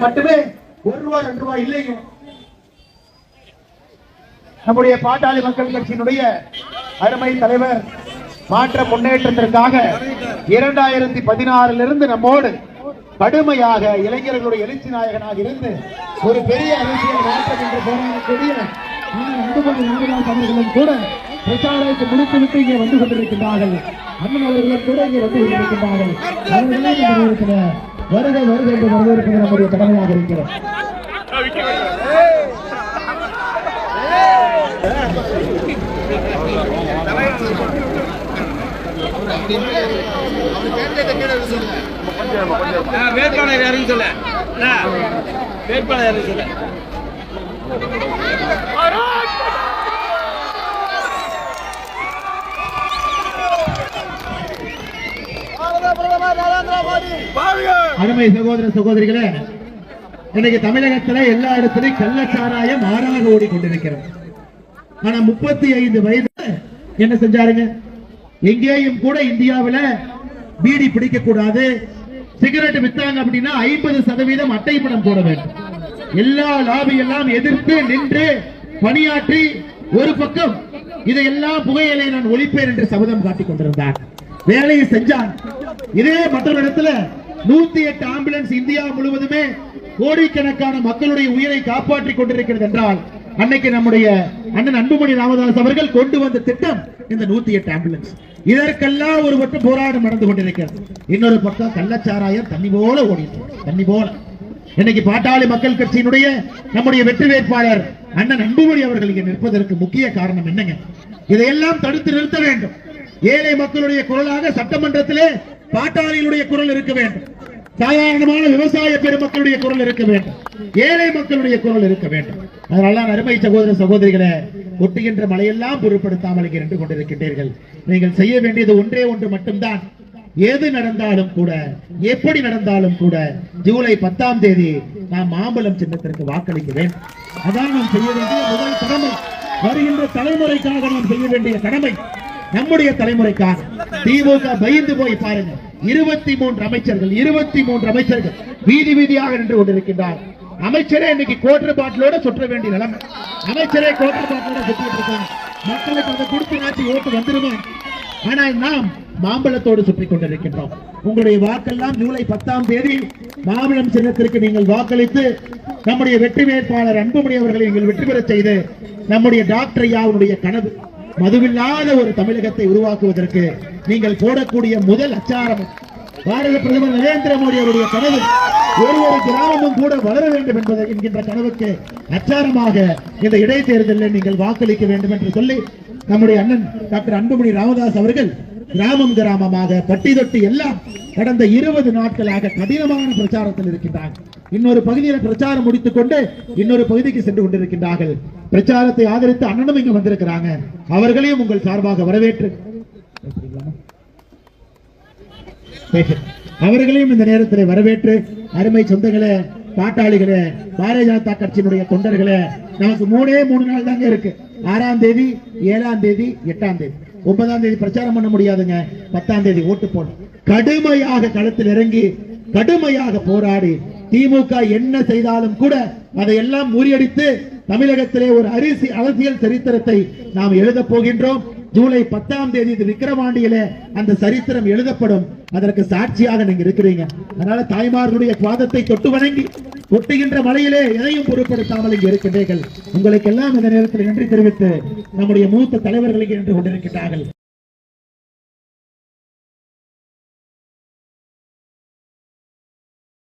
மட்டுமே ஒரு ரூபாய் ரெண்டு ரூபாய் இல்லைங்க. நம்முடைய பாட்டாளி மக்கள் கட்சியினுடைய அருமை தலைவர் மாற்ற முன்னேற்றத்திற்காக இரண்டாயிரத்தி பதினாறுல இருந்து நம்மோடு கடுமையாக இளைஞர்களுடைய எழுச்சி நாயகனாக இருந்து ஒரு பெரிய அரசியல் மாற்றம் என்று போராடக்கூடிய அவர்களும் கூட பிரச்சாரத்தை முடித்துவிட்டு இங்கே வந்து கொண்டிருக்கின்றார்கள். அண்ணன் அவர்களும் கூட இங்கே வந்து கொண்டிருக்கின்றார்கள். அவர்களே வருக வருக என்று வரவேற்பது நம்முடைய கடமையாக இருக்கிறோம். வேட்பாளர் யாருன்னு சொல்ல. வேட்பாளர் யாருன்னு சொல்ல. அருமை சகோதர சகோதரிகளே இன்னைக்கு தமிழகத்துல எல்லா இடத்துலயும் கள்ளச்சாராயம் ஆறாக ஓடிக்கொண்டிருக்கிறது. ஆனா முப்பத்தி ஐந்து வயது என்ன செஞ்சாருங்க? எங்கேயும் கூட இந்தியாவுல பீடி பிடிக்க கூடாது சிகரெட் வித்தாங்க அப்படின்னா ஐம்பது சதவீதம் அட்டைப்படம் போட வேண்டும். எல்லா லாபி எல்லாம் எதிர்த்து நின்று பணியாற்றி ஒரு பக்கம் இதையெல்லாம் புகையிலை நான் ஒழிப்பேன் என்று சபதம் காட்டிக் கொண்டிருந்தார். வேலையை செஞ்சான் இதே மற்றொரு இடத்துல நூத்தி எட்டு ஆம்புலன்ஸ் இந்தியா முழுவதுமே கோடிக்கணக்கான மக்களுடைய உயிரை காப்பாற்றிக் கொண்டிருக்கிறது என்றால் அன்னைக்கு நம்முடைய அண்ணன் அன்புமணி ராமதாஸ் அவர்கள் கொண்டு வந்த திட்டம் இந்த நூத்தி எட்டு ஆம்புலன்ஸ். இதற்கெல்லாம் ஒரு பக்கம் போராட்டம் நடந்து கொண்டிருக்கிறது. இன்னொரு பக்கம் கள்ளச்சாராயம் தண்ணி போல ஓடிட்டு தண்ணி போல. இன்னைக்கு பாட்டாளி மக்கள் கட்சியினுடைய நம்முடைய வெற்றி வேட்பாளர் அண்ணன் அன்புமணி அவர்கள் இங்கே நிற்பதற்கு முக்கிய காரணம் என்னங்க? இதையெல்லாம் தடுத்து நிறுத்த வேண்டும். ஏழை மக்களுடைய குரலாக சட்டமன்றத்திலே பாட்டாளிகளுடைய குரல் இருக்க வேண்டும். சாதாரணமான விவசாய பெருமக்களுடைய குரல் இருக்க வேண்டும். ஏழை மக்களுடைய குரல் இருக்க வேண்டும். அதனால அருமை சகோதர சகோதரிகளை ஒட்டுகின்ற மழையெல்லாம் பொருட்படுத்தாமல் இங்கே நின்று கொண்டிருக்கின்றீர்கள். நீங்கள் செய்ய வேண்டியது ஒன்றே ஒன்று மட்டும்தான். எது நடந்தாலும் கூட எப்படி நடந்தாலும் கூட ஜூலை பத்தாம் தேதி நாம் மாம்பழம் சின்னத்திற்கு வாக்களிக்க வேண்டும் அதான் நாம் செய்ய வேண்டிய முதல் கடமை. வருகின்ற தலைமுறைக்காக நாம் செய்ய வேண்டிய கடமை. நம்முடைய தலைமுறைக்காக திமுக பயந்து போய் பாருங்க. இருபத்தி மூன்று அமைச்சர்கள் இருபத்தி மூன்று அமைச்சர்கள் வீதி வீதியாக நின்று கொண்டிருக்கின்றார். அமைச்சரே இன்னைக்கு கோட்டர் பாட்டிலோட சுற்ற வேண்டிய நிலைமை. அமைச்சரே கோட்டர் பாட்டிலோட சுற்றிட்டு இருக்காங்க மக்களுக்கு அதை கொடுத்து நாட்டி ஓட்டு வந்துருமா? ஆனால் நாம் மாம்பழத்தோடு சுற்றி கொண்டிருக்கின்றோம். உங்களுடைய வாக்கெல்லாம் ஜூலை பத்தாம் தேதி மாம்பழம் சின்னத்திற்கு நீங்கள் வாக்களித்து நம்முடைய வெற்றி வேட்பாளர் அன்புமணி அவர்களை நீங்கள் வெற்றி பெறச் செய்து நம்முடைய டாக்டர் ஐயாவுடைய கனவு மதுவில்லாத ஒரு தமிழகத்தை உருவாக்குவதற்கு நீங்கள் போடக்கூடிய முதல் அச்சாரம் பாரத பிரதமர் நரேந்திர மோடி அவருடைய கனவு. ஒரு ஒரு கிராமமும் கூட வளர வேண்டும் என்பதை என்கின்ற கனவுக்கு அச்சாரமாக இந்த இடைத்தேர்தலில் நீங்கள் வாக்களிக்க வேண்டும் என்று சொல்லி நம்முடைய அண்ணன் டாக்டர் அன்புமணி ராமதாஸ் அவர்கள் கிராமம் கிராமமாக பட்டி தொட்டி எல்லாம் கடந்த இருபது நாட்களாக கடினமான பிரச்சாரத்தில் இருக்கின்றார். இன்னொரு பகுதியில் பிரச்சாரம் முடித்துக் கொண்டு இன்னொரு பகுதிக்கு சென்று கொண்டிருக்கின்றார்கள். பிரச்சாரத்தை ஆதரித்து அண்ணனும் இங்கு வந்திருக்கிறாங்க. அவர்களையும் உங்கள் சார்பாக வரவேற்று. அவர்களையும் இந்த நேரத்தில் வரவேற்று அருமை சொந்தங்களே பாட்டாளிகளே பாரதிய ஜனதா கட்சியினுடைய தொண்டர்களே நமக்கு மூணே மூணு நாள் தாங்க இருக்கு. ஆறாம் தேதி ஏழாம் தேதி எட்டாம் தேதி. ஒன்பதாம் தேதி பிரச்சாரம் பண்ண முடியாதுங்க. பத்தாம் தேதி ஓட்டு போடும் கடுமையாக களத்தில் இறங்கி கடுமையாக போராடி திமுக என்ன செய்தாலும் கூட அதையெல்லாம் முறியடித்து தமிழகத்திலே ஒரு அரிசி அரசியல் சரித்திரத்தை நாம் எழுத போகின்றோம். ஜூலை பத்தாம் தேதி இது விக்கிரவாண்டியில அந்த சரித்திரம் எழுதப்படும். அதற்கு சாட்சியாக நீங்க இருக்கிறீங்க. அதனால தாய்மார்களுடைய பாதத்தை தொட்டு வணங்கி ஒட்டுகின்ற மலையிலே எதையும் பொருட்படுத்தாமல் இங்கு இருக்கின்றீர்கள். உங்களுக்கெல்லாம் இந்த நேரத்தில் நன்றி தெரிவித்து நம்முடைய மூத்த தலைவர்களுக்கு என்று கொண்டிருக்கிறார்கள்